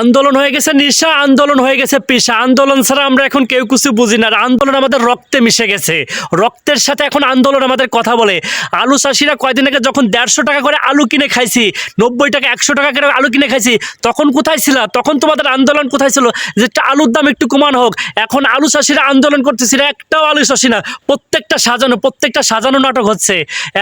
আন্দোলন হয়ে গেছে, নিশা আন্দোলন হয়ে গেছে, পেশা। আন্দোলন ছাড়া আমরা এখন কেউ কিছু বুঝি না। আন্দোলন আমাদের রক্তে মিশে গেছে। রক্তের সাথে এখন আন্দোলন আমাদের কথা বলে। আলু চাষিরা কয়দিন আগে যখন দেড়শো টাকা করে আলু কিনে খাইছি, নব্বই টাকা, একশো টাকা করে আলু কিনে খাইছি, তখন কোথায় ছিল? তখন তোমাদের আন্দোলন কোথায় ছিল? যে আলুর দাম একটু কমান হোক। এখন আলু চাষিরা আন্দোলন করতেছিল একটাও আলু চাষি না। প্রত্যেকটা সাজানো প্রত্যেকটা সাজানো নাটক হচ্ছে।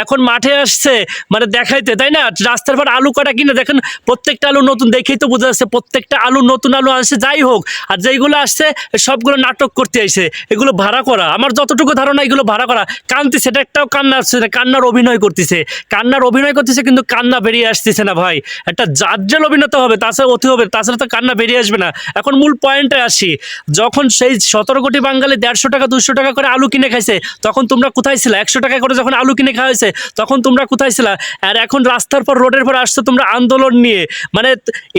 এখন মাঠে আসছে মানে দেখাইতে, তাই না? রাস্তার পর আলু কটা কিনে? দেখেন, প্রত্যেকটা আলু নতুন, দেখেই তো বোঝা যাচ্ছে প্রত্যেকটা আলু, নতুন আলু আসছে, যাই হোক। আর যেইগুলো আসছে, সবগুলো নাটক করতে আইছে। এগুলো ভাড়া করা। আমার যতটুকু ধারণা, এগুলো ভাড়া করা। কান্তি সেটা একটাও কান্না আসছে না, কান্নার অভিনয় করতেছে। কান্নার অভিনয় করতেছে, কিন্তু কান্না বেরিয়ে আসতেছে না, ভাই। একটা জাজ্জাল অভিনেতা হবে তাছাড়া অতি হবে তাছাড়া তো কান্না বেরিয়ে আসবে না। এখন মূল পয়েন্টে আসি। যখন সেই সতেরো কোটি বাঙালি দেড়শো টাকা দুশো টাকা করে আলু কিনে খাইছে, তখন তোমরা কোথায় ছিল? একশো টাকা করে যখন আলু কিনে খাওয়া হয়েছে, তখন তোমরা কোথায় ছিল? আর এখন রাস্তার পর, রোডের পর আসছো তোমরা আন্দোলন নিয়ে। মানে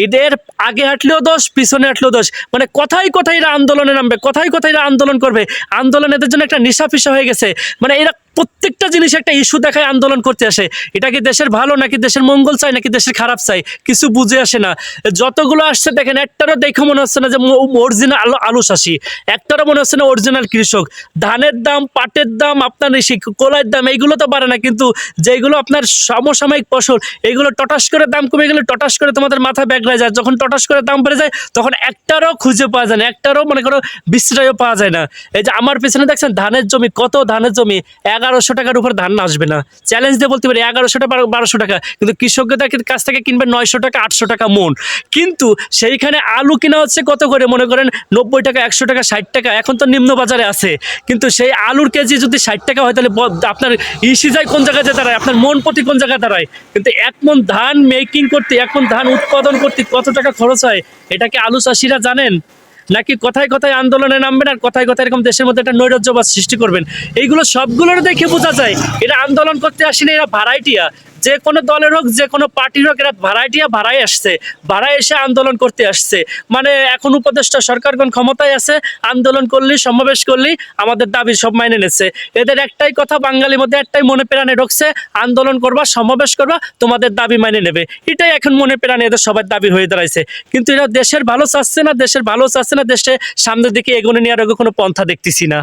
এদের আগে হাঁটলেও দোষ, পিছনে আটলেও দোষ। মানে কথাই কথাই এরা আন্দোলনে নামবে, কথাই কথাই এরা আন্দোলন করবে। আন্দোলন এদের জন্য একটা নিশা ফিসা হয়ে গেছে। মানে এরা প্রত্যেকটা জিনিস একটা ইস্যু দেখায় আন্দোলন করতে আসে। এটা কি দেশের ভালো নাকি দেশের মঙ্গল চাই নাকি দেশের খারাপ চাই কিছু বুঝে আসে না। যতগুলো আসছে দেখেন, একটারও দেখে মনে হচ্ছে না যে অরিজিনাল আলু আলু চাষি। একটারও মনে হচ্ছে না অরিজিনাল কৃষক। ধানের দাম, পাটের দাম, আপনার এই কলাইয়ের দাম, এইগুলো তো বাড়ে না। কিন্তু যেগুলো আপনার সমসাময়িক ফসল, এইগুলো টটাস করে দাম কমে গেলে টটাস করে তোমাদের মাথা ব্যাগড়ায় যায়। যখন টটাস করে দাম বেড়ে যায়, তখন একটারও খুঁজে পাওয়া যায় না। একটারও মনে করো বিশ্রয়ও পাওয়া যায় না। এই যে আমার পেছনে দেখছেন, ধানের জমি, কত ধানের জমি? এগারোশো টাকার উপর ধান আসবে না। চ্যালেঞ্জ দিয়ে বলতে পারি, এগারোশো টাকা বারোশো টাকা। কিন্তু কৃষকদের কাছ থেকে কিনবে নয়শো টাকা, আটশো টাকা মন। কিন্তু সেইখানে আলু কেনা হচ্ছে কত করে? মনে করেন নব্বই টাকা, একশো টাকা, ষাট টাকা। এখন তো নিম্ন বাজারে আছে। কিন্তু সেই আলুর কেজি যদি ষাট টাকা হয়, তাহলে আপনার ইসি যায় কোন জায়গায় দাঁড়ায়? আপনার মন প্রতি কোন জায়গায় দাঁড়ায়? কিন্তু এক মন ধান মেকিং করতে, এক মন ধান উৎপাদন করতে কত টাকা খরচ হয়? এটা কি আলু চাষিরা জানেন? নাকি কথায় কথায় আন্দোলনে নামবেন আর কথায় কথায় এরকম দেশের মধ্যে একটা নৈরাজ্যবাদ সৃষ্টি করবেন? এইগুলো সবগুলোর দেখে বোঝা যায়, এটা আন্দোলন করতে আসেনি, এরা ভাড়াইটিয়া। যে কোনো দলের হোক, যে কোনো পার্টির হোক, এরা ভাড়াইটিয়া ভাড়াই আসছে ভাড়ায় এসে আন্দোলন করতে আসছে। মানে এখন উপদেষ্টা সরকারগণ ক্ষমতায় আছে, আন্দোলন করলি সমাবেশ করলি আমাদের দাবি সব মাইনে নিচ্ছে। এদের একটাই কথা, বাঙালির মধ্যে একটাই মনে প্রাণে ঢুকছে, আন্দোলন করবা, সমাবেশ করবা, তোমাদের দাবি মাইনে নেবে। এটাই এখন মনে প্রাণে এদের সবার দাবি হয়ে দাঁড়াইছে। কিন্তু এরা দেশের ভালো চাচ্ছে না, দেশের ভালো চাচ্ছে না, দেশে সামনের দিকে এগোনে নেওয়ার কোনো পন্থা দেখতেছি না।